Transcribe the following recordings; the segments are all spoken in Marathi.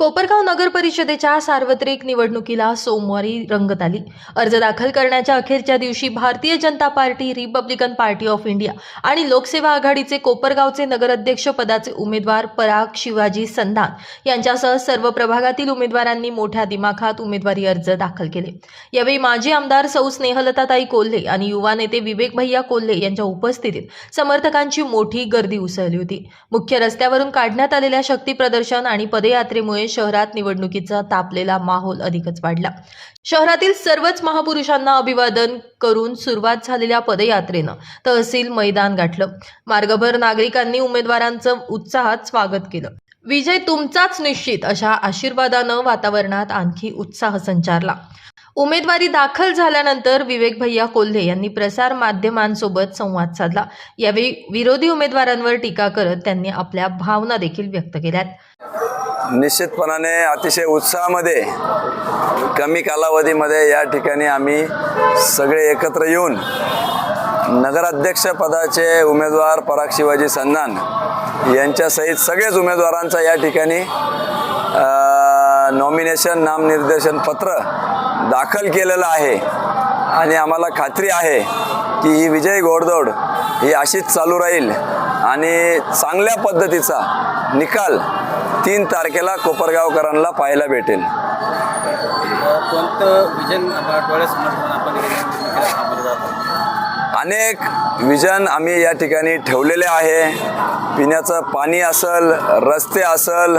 कोपरगाव नगर परिषदेच्या सार्वत्रिक निवडणुकीला सोमवारी रंगत आली. अर्ज दाखल करण्याच्या अखेरच्या दिवशी Bharatiya Janata party Republican party of India आणि लोकसेवा आघाडीचे कोपरगावचे नगराध्यक्ष पदाचे उमेदवार पराग शिवाजी संधान यांच्यासह सर्व प्रभागातील उमेदवारांनी मोठ्या दिमाखात उमेदवारी अर्ज दाखल केले. यावेळी माजी आमदार सौ स्नेहलताताई कोल्हे आणि युवा नेते विवेक भैया कोल्हे यांच्या उपस्थितीत समर्थकांची मोठी गर्दी उसळली होती. मुख्य रस्त्यावरून काढण्यात आलेल्या शक्ती प्रदर्शन आणि पदयात्रेमुळे शहरात निवडणुकीचा तापलेला माहोल अधिकच वाढला. शहरातील सर्वच महापुरुषांना अभिवादन करून सुरुवात झालेल्या पदयात्रेनं तहसील मैदान गाठलं. मार्गभर नागरिकांनी उमेदवारांचं उत्साहात स्वागत केलं. विजय तुमचाच निश्चित अशा आशीर्वादानं वातावरणात आणखी उत्साह संचारला. उमेदवारी दाखल झाल्यानंतर विवेक भैया कोल्हे यांनी प्रसार माध्यमांसोबत संवाद साधला. यावेळी विरोधी उमेदवारांवर टीका करत त्यांनी आपल्या भावना देखील व्यक्त केल्यात. निश्चितपणाने अतिशय उत्साहामध्ये कमी कालावधीमध्ये या ठिकाणी आम्ही सगळे एकत्र येऊन नगराध्यक्ष पदाचे उमेदवार पराग शिवाजी सन्नान यांच्यासहित सगळेच उमेदवारांचा या ठिकाणी नॉमिनेशन नामनिर्देशन पत्र दाखल केलेलं आहे. आणि आम्हाला खात्री आहे की ही विजय घोडदौड ही अशीच चालू राहील. आणि चांगल्या पद्धतीचा निकाल तीन तारखेला कोपरगावकरांना पाहायला भेटेल. कोणतं विजन? अनेक विजन आम्ही या ठिकाणी ठेवलेले आहे. पिण्याचं पाणी असल रस्ते असल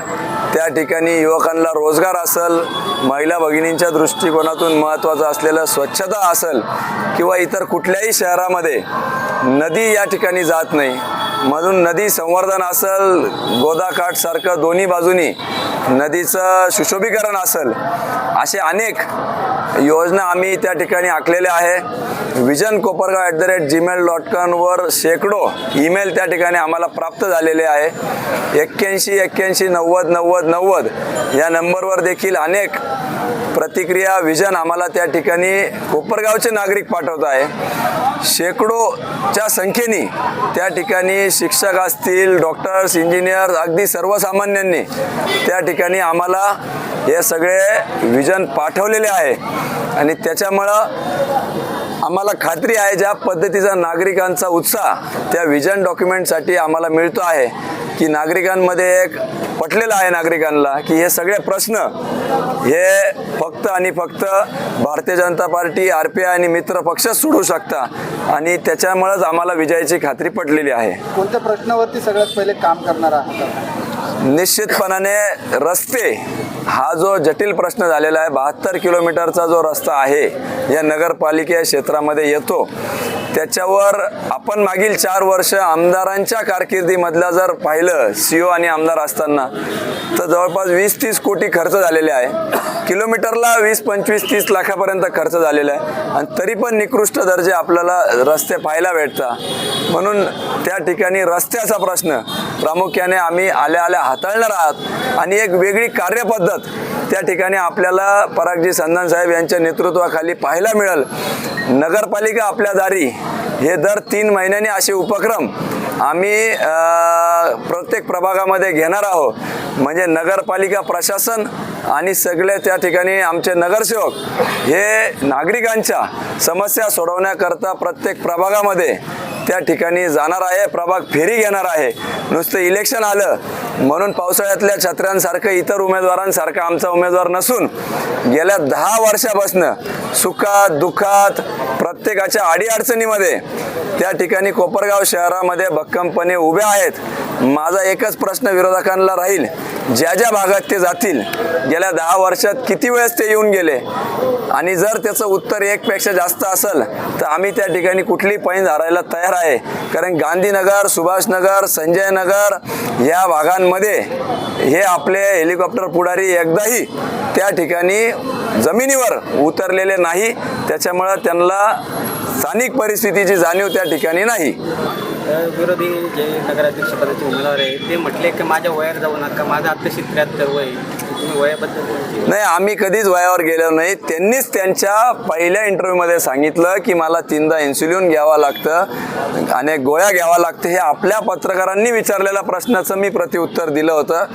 त्या ठिकाणी युवकांना रोजगार असल महिला भगिनींच्या दृष्टिकोनातून महत्त्वाचं असलेलं स्वच्छता असल किंवा इतर कुठल्याही शहरामध्ये नदी या ठिकाणी जात नाही. म्हणून नदी संवर्धन असल गोदाकाठसारखं दोन्ही बाजूनी नदीचं सुशोभीकरण असल असे अनेक योजना आम्ही त्या ठिकाणी आखलेल्या आहे. Vision Kopargaon at the rate Gmail dot कॉमवर शेकडो ईमेल त्या ठिकाणी आम्हाला प्राप्त झालेले आहे. एक्क्याऐंशी एक्क्याऐंशी नव्वद नव्वद नव्वद या नंबरवर देखील अनेक प्रतिक्रिया विजन आम्हाला त्या ठिकाणी कोपरगावचे नागरिक पाठवत आहे. शेकडोच्या संख्येने त्या ठिकाणी शिक्षक असतील डॉक्टर्स इंजिनियर्स अगदी सर्वसामान्यांनी त्या ठिकाणी आम्हाला हे सगळे विजन पाठवलेले आहे. आणि त्याच्यामुळं आम्हाला खात्री आहे ज्या पद्धतीचा नागरिकांचा उत्साह त्या विजन डॉक्युमेंटसाठी आम्हाला मिळतो आहे की नागरिकांमध्ये एक पटलेलं आहे नागरिकांना की हे सगळे प्रश्न हे फक्त आणि फक्त Bharatiya Janata party R P I आणि मित्र पक्षच सोडू शकता. आणि त्याच्यामुळंच आम्हाला विजयाची खात्री पटलेली आहे. कोणत्या प्रश्नावरती सगळ्यात पहिले काम करणार आहात? निश्चितपणाने रस्ते हा जो जटिल प्रश्न झालेला आहे बहात्तर किलोमीटरचा जो रस्ता आहे या नगरपालिके क्षेत्रामध्ये येतो. त्याच्यावर आपण मागील चार वर्ष आमदारांच्या कारकिर्दीमधला जर पाहिलं सी ओ आणि आमदार असताना तर जवळपास वीस तीस कोटी खर्च झालेले आहे. किलोमीटरला वीस पंचवीस तीस लाखापर्यंत खर्च झालेला आहे. आणि तरी पण निकृष्ट दर्जे आपल्याला रस्ते पाहायला भेटतात म्हणून त्या ठिकाणी रस्त्याचा प्रश्न प्रामुख्याने आम्ही आल्या आल्या हाताळणार आहात. आणि एक वेगळी कार्यपद्धत त्या ठिकाणी आपल्याला परागजी संधान साहेब यांच्या नेतृत्वाखाली पाहायला मिळेल. नगरपालिका आपल्या दारी हे दर तीन महिन्यांनी असे उपक्रम आम्ही प्रत्येक प्रभागामध्ये घेणार आहोत. म्हणजे नगरपालिका प्रशासन आणि सगळे त्या ठिकाणी आमचे नगरसेवक हे नागरिकांच्या समस्या सोडवण्याकरता प्रत्येक प्रभागामध्ये त्या ठिकाणी जाणार आहे. प्रभाग फेरी घेणार आहे. नुसतं इलेक्शन आलं म्हणून पावसाळ्यातल्या छत्र्यांसारखं इतर उमेदवारांसारखं आमचा उमेदवार नसून गेल्या दहा वर्षापासनं सुखात दुःखात प्रत्येकाच्या अडीअडचणीमध्ये त्या ठिकाणी कोपरगाव शहरामध्ये भक्कमपणे उभे आहेत. माझा एकच प्रश्न विरोधकांना राहील. ज्या ज्या भागात ते जातील गेल्या दहा वर्षात किती वेळेस ते येऊन गेले? आणि जर त्याचं उत्तर एकपेक्षा जास्त असेल तर आम्ही त्या ठिकाणी कुठली पैन धरायला तयार आहे? कारण गांधीनगर सुभाषनगर संजय नगर या भागांमध्ये हे आपले हेलिकॉप्टर पुढारी एकदाही त्या ठिकाणी जमिनीवर उतरलेले नाही. त्याच्यामुळं त्यांना स्थानिक परिस्थितीची जाणीव त्या ठिकाणी नाही. विरोधी जे नगराध्यक्षपदाचे उमेदवार आहे ते म्हटले की माझ्या वयावर जाऊ नका माझं आत्ताशी त्र्याहत्तर वय आहे. तुम्ही वयाबद्दल नाही आम्ही कधीच वयावर गेलो नाही. त्यांनीच त्यांच्या पहिल्या इंटरव्ह्यूमध्ये सांगितलं की मला तीनदा इन्सुलिन घ्यावं लागतं आणि गोळ्या घ्यावा लागतं हे आपल्या पत्रकारांनी विचारलेल्या प्रश्नाचं मी प्रतिउत्तर दिलं होतं.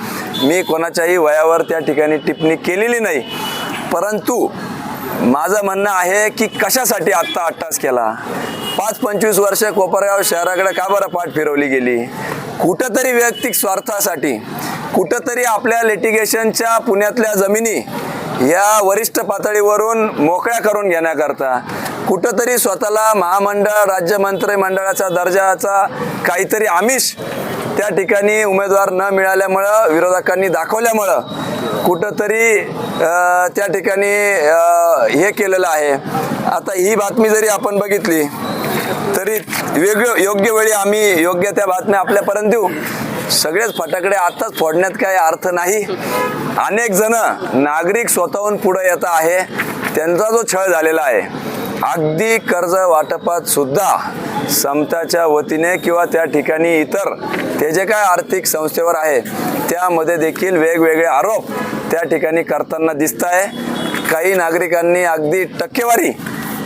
मी कोणाच्याही वयावर त्या ठिकाणी टिप्पणी केलेली नाही. परंतु माझं म्हणणं आहे की कशासाठी आत्ता अट्टास केला? पाच पंचवीस वर्ष कोपरगाव शहराकडे का बरं पाठ फिरवली गेली? कुठंतरी वैयक्तिक स्वार्थासाठी कुठंतरी आपल्या लिटिगेशनच्या पुण्यातल्या जमिनी या वरिष्ठ पातळीवरून मोकळ्या करून घेण्याकरता कुठंतरी स्वतःला महामंडळ राज्य मंत्रिमंडळाचा दर्जाचा काहीतरी आमिष त्या ठिकाणी उमेदवार न मिळाल्यामुळं विरोधकांनी दाखवल्यामुळं कुठंतरी त्या ठिकाणी हे केलेलं आहे. आता ही बातमी जरी आपण बघितली तरी वेगळं योग्य वेळी आम्ही योग्य त्या बातम्या आपल्यापर्यंत देऊ. सगळेच फटाकडे आताच फोडण्यात काही अर्थ नाही. अनेक जण नागरिक स्वतःहून पुढे येत आहे. त्यांचा जो छळ झालेला आहे अगदी कर्ज वाटपात सुद्धा समताच्या वतीने किंवा त्या ठिकाणी इतर ते जे काय आर्थिक संस्थेवर आहे त्यामध्ये देखील वेगवेगळे आरोप त्या ठिकाणी करताना दिसत आहे काही नागरिकांनी अगदी टक्केवारी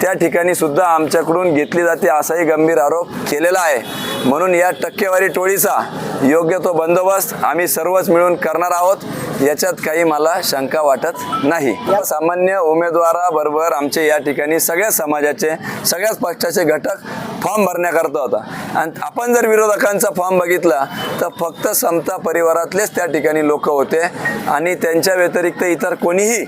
त्या ठिकाणी सुद्धा आमच्याकडून घेतली जाते असाही गंभीर आरोप केलेला आहे. म्हणून या टक्केवारी टोळीचा योग्य तो बंदोबस्त आम्ही सर्वच मिळून करणार आहोत. याच्यात काही मला शंका वाटत नाही. सामान्य उमेदवाराबरोबर आमचे या ठिकाणी सगळ्या समाजाचे सगळ्याच पक्षाचे घटक फॉर्म भरण्याकरता होता. आणि आपण जर विरोधकांचा फॉर्म बघितला तर फक्त समता परिवारातलेच त्या ठिकाणी लोक होते आणि त्यांच्या व्यतिरिक्त इतर कोणीही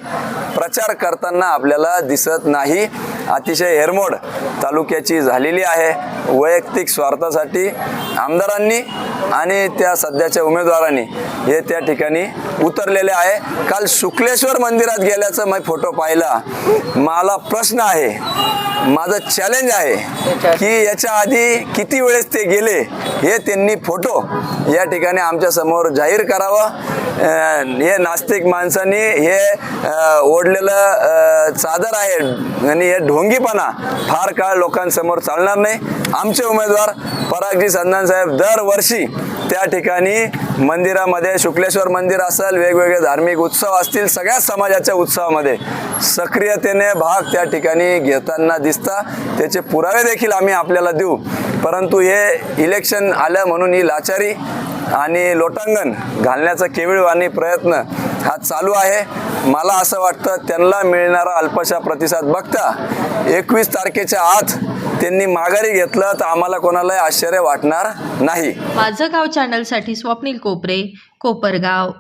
प्रचार करताना आपल्याला दिसत नाही. अतिशय हेरमोड तालुक्याची झालेली आहे. वैयक्तिक स्वार्थासाठी आमदारांनी आणि त्या सध्याच्या उमेदवारांनी हे त्या ठिकाणी उतरलेले आहे. काल शुक्लेश्वर मंदिरात गेल्याचा मी फोटो पाहिला. मला प्रश्न आहे माझं चॅलेंज आहे की याच्या आधी किती वेळेस ते गेले हे त्यांनी फोटो या ठिकाणी आमच्यासमोर जाहीर करावं. हे नास्तिक माणसांनी हे ओढलेलं चादर आहे आणि हे ढोंगीपणा फार काळ लोकांसमोर चालणार नाही. आमचे उमेदवार परागजी संधान साहेब दरवर्षी त्या ठिकाणी मंदिरामध्ये शुक्लेश्वर मंदिर असेल वेगवेगळे धार्मिक उत्सव असतील सगळ्या समाजाच्या उत्सवामध्ये सक्रियतेने भाग त्या ठिकाणी घेताना दिसता. त्याचे पुरावे देखील आम्ही आपल्याला देऊ. परंतु हे इलेक्शन आलं म्हणून ही लाचारी आणि लोटांगण घालण्याचा केविळवाणी प्रयत्न हा चालू आहे. मला असं वाटतं त्यांना मिळणारा अल्पशा प्रतिसाद बघता एकवीस तारखेच्या आत त्यांनी माघारी घेतलं तर आम्हाला कोणालाही आश्चर्य वाटणार नाही. माझं गाव चॅनलसाठी स्वप्नील कोपरे कोपरगाव.